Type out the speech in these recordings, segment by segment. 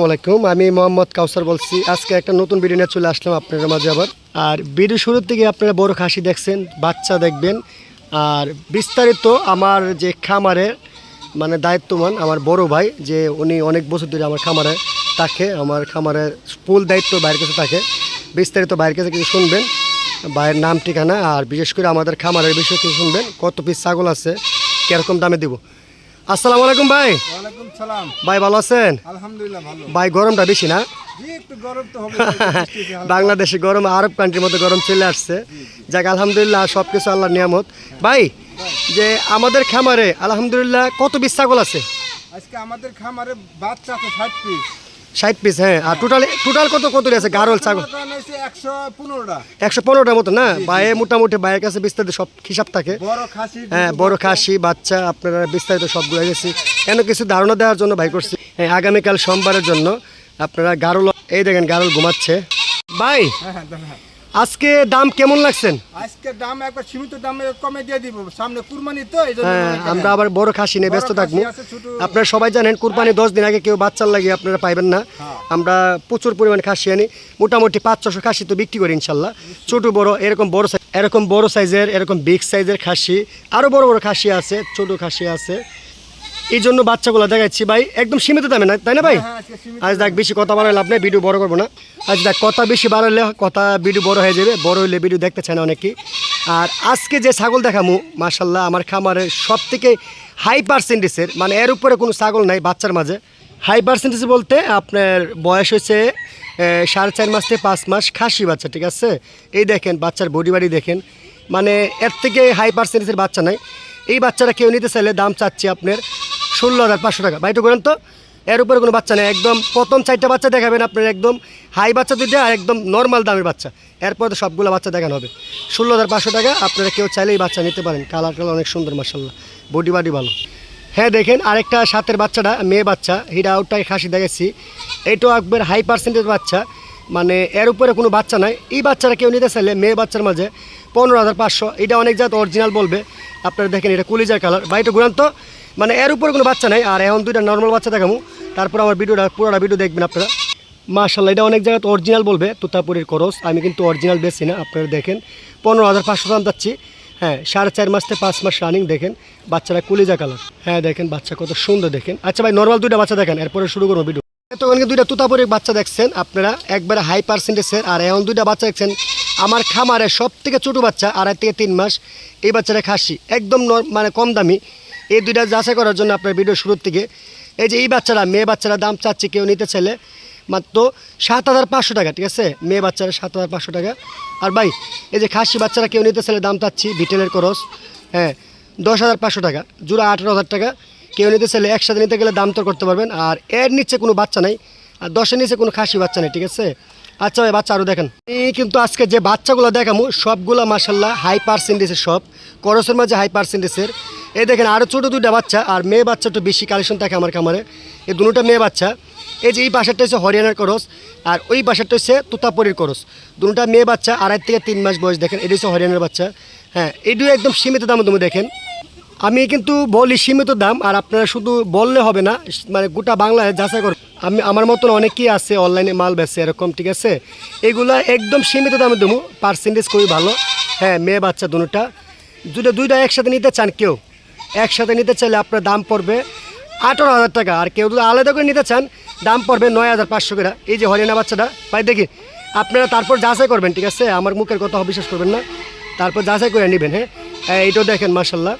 আসসালামু আলাইকুম। আমি মোহাম্মদ কাউসার বলছি। আজকে একটা নতুন ভিডিও নিয়ে চলে আসলাম আপনাদের মাঝে আবার। আর ভিডিও শুরুর থেকে আপনারা বড় খাসি দেখছেন, বাচ্চা দেখবেন। আর বিস্তারিত আমার যে খামারের মানে দায়িত্বমান আমার বড় ভাই, যে উনি অনেক বছর ধরে আমার খামারে থাকে, আমার খামারে ফুল দায়িত্ব বাইরের কাছে থাকে। বিস্তারিত বাইরের কাছে কিছু শুনবেন ভাইয়ের নাম ঠিকানা, আর বিশেষ করে আমাদের খামারের বিষয়ে কিছু শুনবেন, কত পিস ছাগল আছে, কীরকম দামে দিব। আসসালামু আলাইকুম ভাই। ওয়ালাইকুম সালাম। ভাই ভালো আছেন? আলহামদুলিল্লাহ ভালো। ভাই গরমটা বেশি না? গরম বাংলাদেশে গরম আরব কান্ট্রির মতো গরম চলে আসছে। যাক আলহামদুলিল্লাহ সব কিছু আল্লাহর নিয়ামত। ভাই যে আমাদের খামারে আলহামদুলিল্লাহ কত বিশ ছাগল আছে? আজকে আমাদের খামারে বাচ্চা আছে ষাট পিস ষাট পিস হ্যাঁ। আর টোটাল টোটাল কত কত আছে? গারল ছাগল? একশো পনেরোটা। পনেরোটার মতো না? বাইরে মোটামুটি বাইরের কাছে বিস্তারিত সব হিসাব থাকে। হ্যাঁ বড় খাসি বাচ্চা আপনারা বিস্তারিত সবগুলো গেছি কেন কিছু ধারণা দেওয়ার জন্য ভাই করছি? হ্যাঁ আগামীকাল সোমবারের জন্য আপনারা গারোল এই দেখেন গারোল ঘুমাচ্ছে। ভাই হ্যাঁ হ্যাঁ হ্যাঁ। আজকে দাম কেমন লাগছেন? আজকে দাম একবার সীমিত দামে কমে দিয়ে দিব। সামনে কুরবানি তো এই হ্যাঁ আমরা আবার বড় খাসি নিয়ে ব্যস্ত থাকব। আপনারা সবাই জানেন কুরবানি দশ দিন আগে কেউ বাচ্চার লাগিয়ে আপনারা পাইবেন না। হ্যাঁ। আমরা প্রচুর পরিমাণে খাসি আনি। মোটামুটি পাঁচ ছশো খাসি তো বিক্রি করি ইনশাল্লাহ। ছোট বড় এরকম বড় সাইজ এরকম বড় সাইজের এরকম বিগ সাইজের খাসি। আরও বড় বড় খাসি আছে ছোট খাসি আছে। এই জন্য বাচ্চাগুলো দেখাচ্ছি ভাই একদম সীমিত দামে না তাই না ভাই? হ্যাঁ, আজ দেখ বেশি কথা বাড়ালে লাভ নেই ভিডিও বড় করব না। আজ দেখ কথা বেশি বাড়ালে কথা ভিডিও বড় হয়ে যাবে বড় হইলে ভিডিও দেখতে চায় না অনেকেই আর আজকে যে ছাগল দেখামু মাশাল্লাহ আমার খামারের সব থেকে হাই পার্সেন্টেজের মানে এর উপরে কোনো ছাগল নাই বাচ্চার মাঝে। হাই পার্সেন্টেজ বলতে আপনার বয়স হয়েছে সাড়ে চার মাস থেকে পাঁচ মাস খাসি বাচ্চা ঠিক আছে? এই দেখেন বাচ্চার বডি বাড়ি দেখেন। মানে এর থেকে হাই পার্সেন্টেজের বাচ্চা নাই। এই বাচ্চাটা কেউ নিতে চাইলে দাম চাচ্ছি আপনার ষোলো হাজার পাঁচশো টাকা। বাইটু করেন তো। এর উপরে কোনো বাচ্চা নেই। একদম প্রথম চারটা বাচ্চা দেখাবেন আপনার একদম হাই বাচ্চা দুইটা আর একদম নর্মাল দামের বাচ্চা। এরপর তো সবগুলো বাচ্চা দেখানো হবে। ষোলো হাজার পাঁচশো টাকা, আপনারা কেউ চাইলেই বাচ্চা নিতে পারেন। কালার কালার অনেক সুন্দর মাসাল্লাহ বডি বাডি ভালো। হ্যাঁ দেখেন আরেকটা সাতের বাচ্চাটা, মেয়ে বাচ্চা। হিরা আউটটাই খাসি দেখেছি এটাও একবার হাই পার্সেন্টেজ বাচ্চা। মানে এর উপরে কোনো বাচ্চা নাই। এই বাচ্চারা কেউ নিতে চাইলে মেয়ে বাচ্চার মাঝে পনেরো হাজার পাঁচশো। এটা অনেক জাত অরিজিনাল বলবে। আপনারা দেখেন এটা কুলিজার কালার বা তো। মানে এর উপরে কোনো বাচ্চা নাই, আর এখন দুইটা নর্মাল বাচ্চা দেখামু তারপর আমার ভিডিওটা, পুরোটা ভিডিও দেখবেন আপনারা। মাশাল্লাহ এটা অনেক জায়গায় তো অরিজিনাল বলবে, তুতাপুরের খরচ। আমি কিন্তু অরিজিনাল বেশি না, আপনারা দেখেন। পনেরো হাজার পাঁচশো দাম যাচ্ছি হ্যাঁ সাড়ে চার মাস থেকে পাঁচ মাস রানিং দেখেন। বাচ্চারা কুলিজা কালার হ্যাঁ দেখেন, বাচ্চা কত সুন্দর, দেখেন। আচ্ছা ভাই নর্মাল দুইটা বাচ্চা দেখেন, এরপরে শুরু করব ভিডিও তখন দুইটা তুতাপুরের বাচ্চা দেখছেন, আপনারা একবারে হাই পার্সেন্টেজের আর এখন দুইটা বাচ্চা দেখছেন, আমার খামারে সব থেকে ছোটো বাচ্চা, আড়াই থেকে তিন মাস। এই বাচ্চাটা খাসি, একদম মানে কম দামি। এই দুইটা যাচাই করার জন্য আপনার ভিডিও শুরুর থেকে এই যে এই বাচ্চারা, মেয়ে বাচ্চারা দাম চাচ্ছে কেউ নিতে চাইলে, মাত্র সাত হাজার পাঁচশো টাকা, ঠিক আছে? মেয়ে বাচ্চারা সাত হাজার পাঁচশো টাকা। আর ভাই, এই যে খাসি বাচ্চারা কেউ নিতে চাইলে দাম চাচ্ছি বিটেলের খরচ হ্যাঁ দশ হাজার পাঁচশো টাকা, জোড়া আঠেরো হাজার টাকা। কেউ নিতে চাইলে একসাথে নিতে গেলে দাম তো করতে পারবেন। আর এর নিচে কোনো বাচ্চা নাই, আর দশের নিচে কোনো খাসি বাচ্চা নেই, ঠিক আছে? আচ্ছা ভাই, বাচ্চা আরও দেখেন। এই কিন্তু আজকে যে বাচ্চাগুলো দেখামু, সবগুলো মাসাল্লাহ হাই পার্সেন্টেজের সব। করসের মাঝে হাই পার্সেন্টেজের এই দেখেন আরও ছোটো দুইটা বাচ্চা আর মেয়ে বাচ্চা একটু বেশি কালেকশন থাকে আমার খামারে এই দুটোটা মেয়ে বাচ্চা। এই যে এই বাসারটা হচ্ছে হরিয়ানার করস, আর ওই বাসারটা হচ্ছে তুতাপুরের করস। দুটোটা মেয়ে বাচ্চা, আড়াই থেকে তিন মাস বয়স, দেখেন এটা হচ্ছে হরিয়ানার বাচ্চা। হ্যাঁ এই একদম সীমিত দামে তুমি দেখেন। আমি কিন্তু বলি সীমিত দাম, আর আপনারা শুধু বললে হবে না মানে গোটা বাংলায় যাচাই কর আমি, আমার মতন অনেকেই আছে অনলাইনে মাল বেচে এরকম, ঠিক আছে? এগুলা একদম সীমিত দামে দেবো পার্সেন্টেজ খুবই ভালো। হ্যাঁ মেয়ে বাচ্চা দুটা দুটো, দুইটা একসাথে নিতে চান কেউ? একসাথে নিতে চাইলে আপনার দাম পড়বে আঠারো হাজার টাকা। আর কেউ যদি আলাদা করে নিতে চান, দাম পড়বে নয় হাজার পাঁচশো করে। এই যে হরিয়ানা বাচ্চাটা পাই দেখি, আপনারা তারপর যাচাই করবেন, ঠিক আছে? আমার মুখের কথা অবিশ্বাস করবেন না। তারপর যাচাই করে নেবেন হ্যাঁ? এই- এইটাও দেখেন মার্শাল্লাহ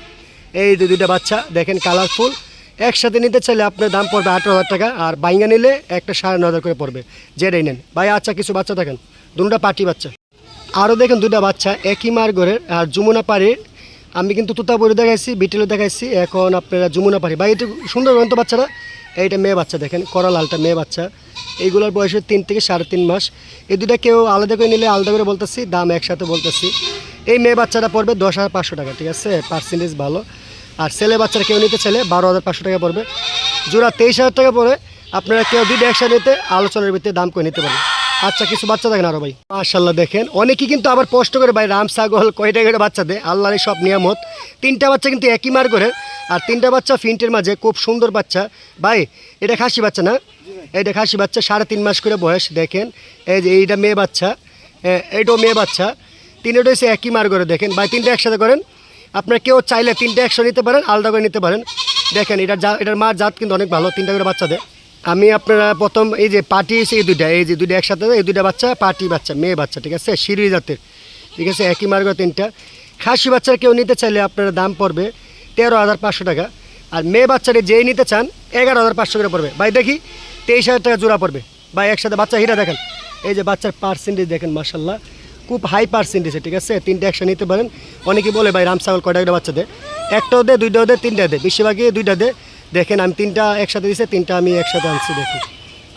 এই যে দুইটা বাচ্চা, দেখেন কালারফুল একসাথে নিতে চাইলে আপনার দাম পড়বে আঠারো হাজার টাকা, আর বাইঙ্গা নিলে একটা সাড়ে ন হাজার করে পড়বে। যেটাই নেন। ভাই আচ্ছা কিছু বাচ্চা দেখেন। দুটা পাটি বাচ্চা। আরও দেখেন দুটা বাচ্চা, একই মার ঘরের আর যমুনা পাড়ির আমি কিন্তু তুতাপুরে দেখাইছি বিটেলে দেখাইছি, এখন আপনারা যমুনা পাড়ি। বা একটু সুন্দর তো বাচ্চারা। এইটা মেয়ে বাচ্চা দেখেন করা লালটা মেয়ে বাচ্চা। এইগুলোর বয়স তিন থেকে সাড়ে তিন মাস। এই দুটা কেউ আলাদা করে নিলে আলাদা করে বলতেছি, দাম একসাথে বলতেছি। এই মেয়ে বাচ্চাটা পড়বে দশ হাজার পাঁচশো টাকা, ঠিক আছে? পার্সেন্টেজ ভালো। আর ছেলে বাচ্চারা কেউ নিতে চাইলে বারো হাজার পাঁচশো টাকা পড়বে। জোড়া তেইশ হাজার টাকা পড়ে। আপনারা কেউ দুইটা একসাথে নিতে, আলোচনার ভিত্তিতে দাম করে নিতে পারেন। আচ্ছা কিছু বাচ্চা দেখেন আরও ভাই। মাশাল্লাহ দেখেন। অনেকেই কিন্তু আবার কষ্ট করে, ভাই, রাম, ছাগল, কয়টা করে বাচ্চা দেয়? আল্লাহর সব নিয়ামত। তিনটা বাচ্চা কিন্তু একই মার করে আর তিনটা বাচ্চা ফিন্টের মাঝে, খুব সুন্দর বাচ্চা। ভাই, এটা খাসি বাচ্চা না? এটা খাসি বাচ্চা, সাড়ে তিন মাস করে বয়স। দেখেন, এই যে এইটা মেয়ে বাচ্চা। এইটাও মেয়ে বাচ্চা। তিনটা হচ্ছে একই মার করে দেখেন, ভাই, তিনটা একসাথে করেন। আপনার কেউ চাইলে তিনটা একশো নিতে পারেন, আলাদা করে নিতে পারেন। দেখেন এটার জা এটার মার জাত কিন্তু অনেক ভালো, তিনটা করে বাচ্চা দেয়। আমি আপনারা প্রথম এই যে পার্টি এসে এই দুইটা, এই যে দুইটা একসাথে, এই দুইটা বাচ্চা, পার্টি বাচ্চা, মেয়ে বাচ্চা, ঠিক আছে? সিঁড়ি জাতের, ঠিক আছে? একই মার্গ তিনটা। খাসি বাচ্চার কেউ নিতে চাইলে আপনার দাম পড়বে তেরো হাজার পাঁচশো টাকা। আর মেয়ে বাচ্চারে যেই নিতে চান, এগারো হাজার পাঁচশো করে পড়বে। ভাই, দেখি, তেইশ হাজার টাকা জোড়া পড়বে। ভাই, একসাথে বাচ্চা হিরা দেখেন। এই যে বাচ্চার পার্সেন্টেজ দেখেন মার্শাল্লাহ খুব হাই পার্সেন্টেজ ঠিক আছে? তিনটে একশো নিতে পারেন। অনেকে বলে, ভাই রামসাগল কয়টা করে বাচ্চা দেয়? একটাও দে দুইটাও দে তিনটা দে বেশিরভাগই দুইটা দে দেখেন, আমি তিনটা একসাথে দিছে, তিনটা আমি একসাথে আনছি, দেখুন।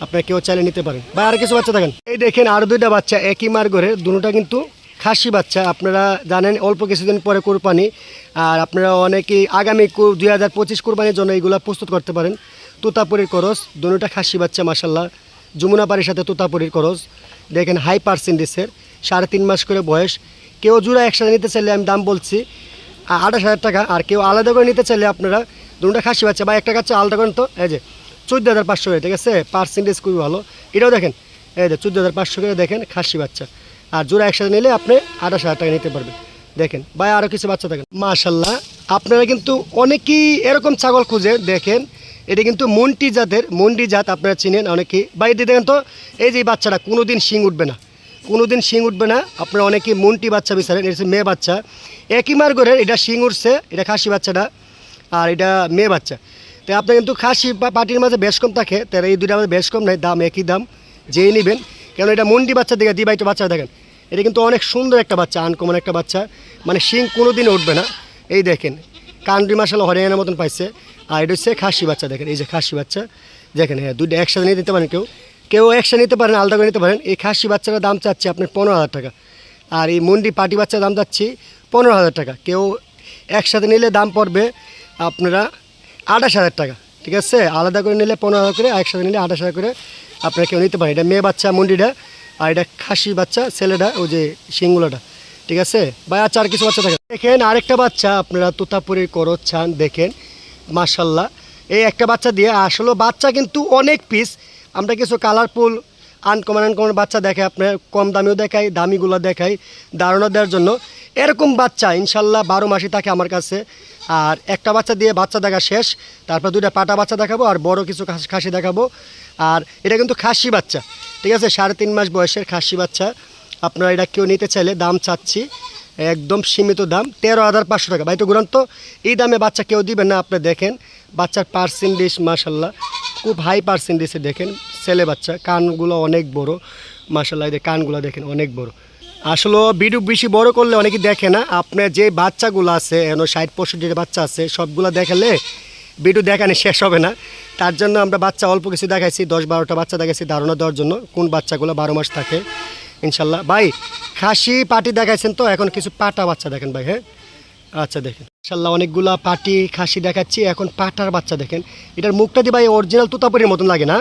আপনারা কেউ চাইলে নিতে পারেন। বা আর কিছু বাচ্চা দেখেন এই দেখেন আরও দুইটা বাচ্চা, একই মার ঘরে দুটোটা কিন্তু খাসি বাচ্চা। আপনারা জানেন, অল্প কিছুদিন পরে কোরবানি, আর আপনারা অনেকেই আগামী দুই হাজার পঁচিশ কোরবানির জন্য এইগুলো প্রস্তুত করতে পারেন। তুতাপুরির করস দুটোটা খাসি বাচ্চা মাসাল্লাহ যমুনা পাড়ির সাথে তুতাপুরির করস দেখেন, হাই পার্সেন্টেজের সাড়ে তিন মাস করে বয়স। কেউ জোড়া একসাথে নিতে চাইলে আমি দাম বলছি আঠাশ হাজার টাকা, আর কেউ আলাদা করে নিতে চাইলে আপনারা দুটা খাসি বাচ্চা বা একটা কাছে আলাদা করেন তো। এই যে, চোদ্দ হাজার পাঁচশো করে, ঠিক আছে? পার্সেন্টেজ খুবই ভালো। এটাও দেখেন, এই যে, চোদ্দ হাজার পাঁচশো করে দেখেন খাসি বাচ্চা। আর জোড়া একসাথে নিলে আপনি আঠাশ হাজার টাকা নিতে পারবেন। দেখেন বা আরও কিছু বাচ্চা দেখেন। মাশাল্লাহ আপনারা কিন্তু অনেকেই এরকম ছাগল খুঁজে দেখেন। এটা কিন্তু মন্টি জাতের মন্ডি জাত আপনারা চিনেন অনেকেই। বা এটি দেখেন তো, এই যে বাচ্চাটা কোনো দিন শিং উঠবে না। কোনো দিন শিং উঠবে না। আপনারা অনেকে মন্টি বাচ্চা বিচারেন, এটা মেয়ে বাচ্চা। একই মার করে এটা শিং উঠছে, এটা খাসি বাচ্চাটা। আর এটা মেয়ে বাচ্চা। তো আপনার কিন্তু খাসি বা পাটির মাঝে বেশ কম থাকে তাহলে এই দুইটা আমাদের বেশ কম নাই, দাম একই দাম, যেই নেবেন। কেন এটা মন্ডি বাচ্চা দিকে দিবাইটো বাচ্চা, দেখেন। এটা কিন্তু অনেক সুন্দর একটা বাচ্চা আনকমন একটা বাচ্চা। মানে শিং কোনো দিন উঠবে না। এই দেখেন কান্ডি মাসাল হরিয়ানার মতন পাইছে। আর এটা হচ্ছে খাসি বাচ্চা, দেখেন, এই যে খাসি বাচ্চা। দেখেন হ্যাঁ দুইটা একসাথে নিয়ে দিতে পারেন কেউ। কেউ একসাথে নিতে পারেন, আলাদা করে নিতে পারেন। এই খাসি বাচ্চাটার দাম চাচ্ছে আপনার পনেরো হাজার টাকা। আর এই মন্ডি পাটি বাচ্চার দাম চাচ্ছি পনেরো হাজার টাকা। কেউ একসাথে নিলে দাম পড়বে আপনারা আঠাশ হাজার টাকা, ঠিক আছে? আলাদা করে নিলে পনেরো হাজার করে, একসাথে নিলে আঠাশ হাজার করে আপনারা কেউ নিতে পারেন। এটা মেয়ে বাচ্চা, মন্ডিটা, আর এটা খাসি বাচ্চা, ছেলেটা, ওই যে শিংগুলোটা, ঠিক আছে? বা আচ্ছা আর কিছু বাচ্চা থাকে? দেখেন, আরেকটা বাচ্চা আপনারা তোতাপুরির করো চান, দেখেন মার্শাল্লাহ এই একটা বাচ্চা দিয়ে আসলে বাচ্চা কিন্তু অনেক পিস আমরা কিছু কালারফুল আনকমন আনকমন বাচ্চা দেখে আপনার কম দামিও দেখাই, দামিগুলো দেখাই, ধারণা দেওয়ার জন্য। এরকম বাচ্চা, ইনশাল্লাহ বারো মাসই থাকে আমার কাছে। আর একটা বাচ্চা দিয়ে বাচ্চা দেখা শেষ, তারপর দুইটা পাটা বাচ্চা দেখাবো আর বড় কিছু খাসি- দেখাবো। আর এটা কিন্তু খাসি বাচ্চা, ঠিক আছে? সাড়ে তিন মাস বয়সের খাসি বাচ্চা। আপনারা এটা কেউ নিতে চাইলে দাম চাচ্ছি, একদম সীমিত দাম, তেরো হাজার পাঁচশো টাকা। ভাই, তো এই দামে বাচ্চা কেউ দিবেন না, আপনি দেখেন। বাচ্চার পার্সেন্টেজ মাসাল্লাহ খুব হাই পার্সেন্টেজে দেখেন। ছেলে বাচ্চা, কানগুলো অনেক বড় মাসাল্লাহ কানগুলো দেখেন, অনেক বড়। আসলে ভিডিও বেশি বড় করলে অনেকে দেখে না। আপনার যে বাচ্চাগুলো আছে, এন ষাট পঁয়ষট্টির বাচ্চা আছে, সবগুলো দেখালে ভিডিও দেখানি শেষ হবে না। তার জন্য আমরা বাচ্চা অল্প কিছু দেখাইছি, দশ বারোটা বাচ্চা দেখাইছি ধারণা দেওয়ার জন্য, কোন বাচ্চাগুলো বারো মাস থাকে। ইনশাল্লাহ। ভাই, খাসি পাটি দেখাইছেন তো, এখন কিছু পাটা বাচ্চা দেখেন ভাই হ্যাঁ? আচ্ছা দেখেন। ইনশাল্লাহ অনেকগুলা পাটি খাসি দেখাচ্ছি। এখন পাটার বাচ্চা দেখেন। এটার মুখটা দিয়ে ভাই অরিজিনাল তুতাপুরির মতন লাগে না?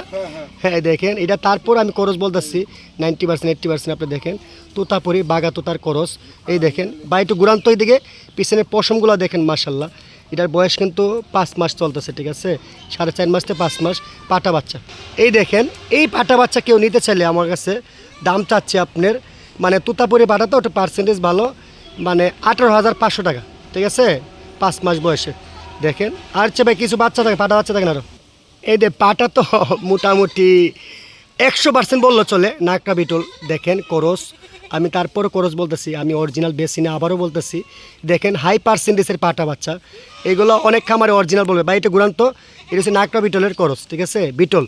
হ্যাঁ দেখেন এটা তারপর আমি করস বলতেছি নাইনটি পার্সেন্ট এইট্টি পার্সেন্ট আপনি দেখেন। তুতাপুরি বাগা তোতার করস এই দেখেন বা একটু গুরান্ত দিকে পিছনের পশমগুলো দেখেন মার্শাল্লাহ এটার বয়স কিন্তু পাঁচ মাস চলতেছে ঠিক আছে? সাড়ে চার মাস থেকে পাঁচ মাস পাটা বাচ্চা। এই দেখেন এই পাটা বাচ্চা কেউ নিতে চাইলে আমার কাছে দাম চাচ্ছে আপনার মানে তুতাপুরি পাটা তো ওটা পার্সেন্টেজ ভালো মানে আঠারো হাজার পাঁচশো টাকা। ঠিক আছে? পাঁচ মাস বয়সে। দেখেন, আর চেয়ে ভাই কিছু বাচ্চা থাকে, পাটা বাচ্চা থাকেন আরও এই যে পাটা তো মোটামুটি একশো পার্সেন্ট বলল চলে, নাকটা বিটল। দেখেন, করস। আমি তারপরও করস বলতেছি, আমি অরিজিনাল বেশি না, আবারও বলতেছি। দেখেন হাই পার্সেন্টেজের পাটা বাচ্চা। এগুলো অনেক খামারে অরিজিনাল বলবে বা এটা গুরান্ত এটা হচ্ছে নাকটা বিটলের করস, ঠিক আছে? বিটল।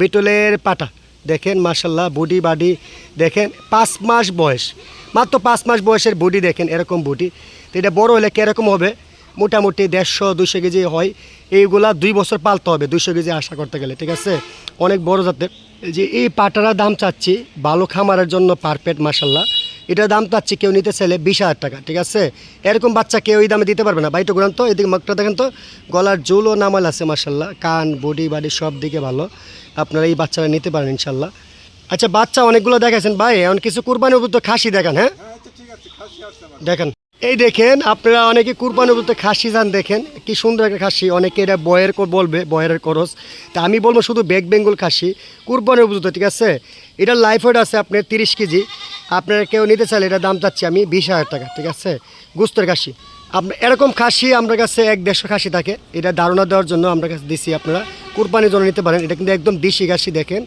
বিটলের পাটা। দেখেন মার্শাল্লাহ বডি বাডি দেখেন, পাঁচ মাস বয়স। মাত্র পাঁচ মাস বয়সের বডি দেখেন, এরকম বডি তো এটা বড় হলে কীরকম হবে? মোটামুটি দেড়শো দুশো কেজি হয়। এইগুলা দুই বছর পালতে হবে দুশো কেজি আশা করতে গেলে, ঠিক আছে? অনেক বড় জাতের। যে এই পাটারা দাম চাচ্ছি ভালো খামারের জন্য পারফেক্ট মাসাল্লাহ এটার দাম চাচ্ছি কেউ নিতে চাইলে বিশ হাজার টাকা, ঠিক আছে? এরকম বাচ্চা কেউ এই দামে দিতে পারবে না। বাইটো ঘুরান তো, এদিকে মগটা দেখেন তো। গলার জুল ও নামাল আছে মাসাল্লাহ কান বডি বাডি সব দিকে ভালো। আপনারা এই বাচ্চারা নিতে পারেন ইনশাল্লাহ আচ্ছা বাচ্চা অনেকগুলো দেখাচ্ছেন ভাই এখন কিছু কুরবানি উপযুক্ত খাসি দেখান হ্যাঁ? দেখেন এই দেখেন আপনারা অনেকে কুরবানি উপযুক্ত খাসি যান দেখেন কি সুন্দর একটা খাসি। অনেকে এটা বয়ের বলবে বয়ের খরচ। তা আমি বলব শুধু বেগ বেঙ্গল খাসি কুরবানি উপযুক্ত ঠিক আছে? এটা লাইফ ওয়েট আছে আপনার তিরিশ কেজি। আপনারা কেউ নিতে চাইলে এটা দাম চাচ্ছি আমি বিশ হাজার টাকা ঠিক আছে? গুস্তের খাসি। আপনার এরকম খাসি আমার কাছে এক দেড়শো খাসি থাকে। এটা ধারণা দেওয়ার জন্য আমরা কাছে দিছি আপনারা। কুরবানির জন্য নিতে পারেন। এটা কিন্তু একদম দেশি খাসি দেখেন।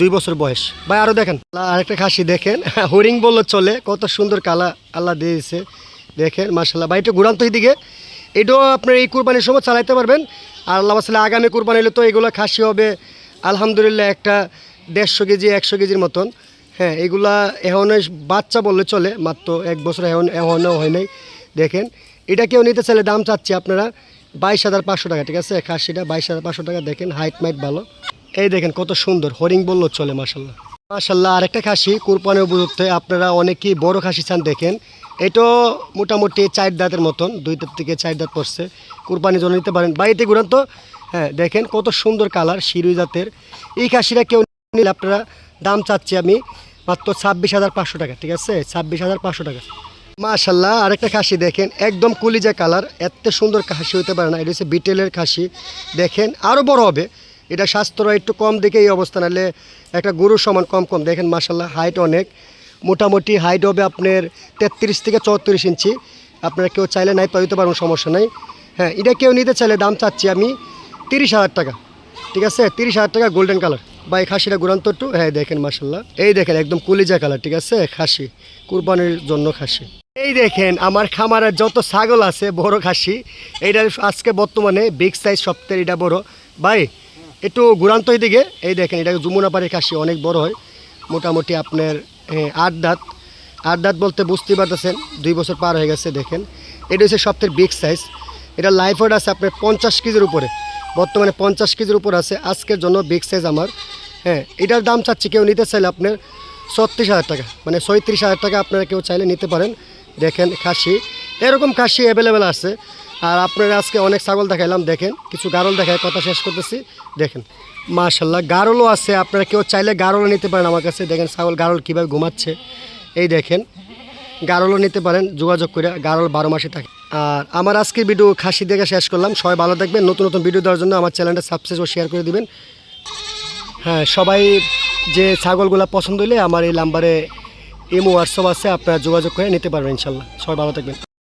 দুই বছর বয়স। ভাই আরও দেখেন। আরেকটা খাসি দেখেন। হরিং বলল চলে, কত সুন্দর কালা, আল্লাহ দিয়েছে। দেখেন মার্শাল্লাহ ভাই, একটু ঘুরান তো এইদিকে এটাও আপনার এই কুরবানির সময় চালাইতে পারবেন। আর আল্লাহ মাসাল্লাহ আগামী কুরবানি হলে তো এগুলো খাসি হবে, আলহামদুলিল্লাহ, একটা দেড়শো কেজি, একশো কেজির মতন। হ্যাঁ এগুলা এখনও বাচ্চা বললে চলে, মাত্র এক বছর এখন এখনও হয় নাই। দেখেন, এটা কেউ নিতে চাইলে দাম চাচ্ছি আপনারা বাইশ হাজার পাঁচশো টাকা, ঠিক আছে? খাসিটা বাইশ হাজার পাঁচশো টাকা, দেখেন হাইট মাইট ভালো। এই দেখেন কত সুন্দর, হরিং বলল চলে মাসাল্লাহ মাসাল্লাহ আরেকটা খাসি, কুরবানি উপযুক্তে, আপনারা অনেকেই বড় খাসি চান, দেখেন। এটাও মোটামুটি চার দাঁতের মতন, দুই দাঁত থেকে চার দাঁত পড়ছে। কুরবানির জন্য নিতে পারেন। বাড়িতে ঘুরান তো। হ্যাঁ দেখেন কত সুন্দর কালার, শিরুই জাতের। এই খাসিটা কেউ নিলে আপনারা দাম চাচ্ছি আমি মাত্র ছাব্বিশ হাজার পাঁচশো টাকা, ঠিক আছে? ছাব্বিশ হাজার পাঁচশো টাকা। মাশাল্লাহ আরেকটা খাসি দেখেন, একদম কুলিজা কালার। এত সুন্দর খাসি হতে পারে না, এটা হচ্ছে বিটেলের খাসি। দেখেন আরও বড় হবে। এটা স্বাস্থ্য একটু কম দেখে এই অবস্থা, নাহলে একটা গরুর সমান কম কম। দেখেন মাশাল্লাহ হাইট অনেক। মোটামুটি হাইট হবে আপনার তেত্রিশ থেকে চৌত্রিশ ইঞ্চি। আপনারা কেউ চাইলে নাই তো দিতে পারবেন, সমস্যা নাই। হ্যাঁ এটা কেউ নিতে চাইলে দাম চাচ্ছি আমি তিরিশ হাজার টাকা। ঠিক আছে? তিরিশ হাজার টাকা গোল্ডেন কালার বা এই খাসিটা গুরান্ত একটু হ্যাঁ দেখেন মাসাল্লাহ এই দেখেন, একদম কুলিজা কালার ঠিক আছে? খাসি, কুরবানির জন্য খাসি। এই দেখেন, আমার খামারের যত ছাগল আছে, বড় খাসি, এইটা আজকে বর্তমানে বিগ সাইজ সপ্তাহের এটা বড়। ভাই একটু গুরান্ত দিকে এই দেখেন এটা যমুনাপাড়ির খাসি অনেক বড় হয়। মোটামুটি আপনার আট দাঁত। আট দাঁত বলতে বুঝতেই পারতেছেন, দুই বছর পার হয়ে গেছে, দেখেন। এটা হচ্ছে সবথেকে বিগ সাইজ এটা লাইফ ওয়েট আছে আপনার পঞ্চাশ কেজির উপরে। বর্তমানে পঞ্চাশ কেজির উপর আছে। আজকের জন্য বিগ সাইজ আমার। হ্যাঁ এটার দাম চাচ্ছি কেউ নিতে চাইলে আপনার ছত্রিশ হাজার টাকা মানে ছয়ত্রিশ হাজার টাকা আপনারা কেউ চাইলে নিতে পারেন। দেখেন খাসি। এরকম খাসি অ্যাভেলেবেল আছে। আর আপনারা আজকে অনেক ছাগল দেখাইলাম, দেখেন। কিছু গারল দেখায়, কথা শেষ করতেছি, দেখেন। মাশাল্লাহ, গারলও আছে, আপনারা কেউ চাইলে গারলও নিতে পারেন আমার কাছে। দেখেন ছাগল গারল কীভাবে ঘুমাচ্ছে। এই দেখেন, গারলও নিতে পারেন, যোগাযোগ করে গারল বারো মাসে থাকে। আর আমার আজকের ভিডিও খাসি দেখে শেষ করলাম। সবাই ভালো থাকবেন, নতুন নতুন ভিডিও দেওয়ার জন্য আমার চ্যানেলটা সাবস্ক্রাইব ও শেয়ার করে দিবেন। হ্যাঁ সবাই যে ছাগলগুলো পছন্দ হলে আমার এই নাম্বারে ইমো হোয়াটসঅ্যাপ আছে, আপনারা যোগাযোগ করে নিতে পারবেন ইনশাল্লাহ। সবাই ভালো থাকবেন।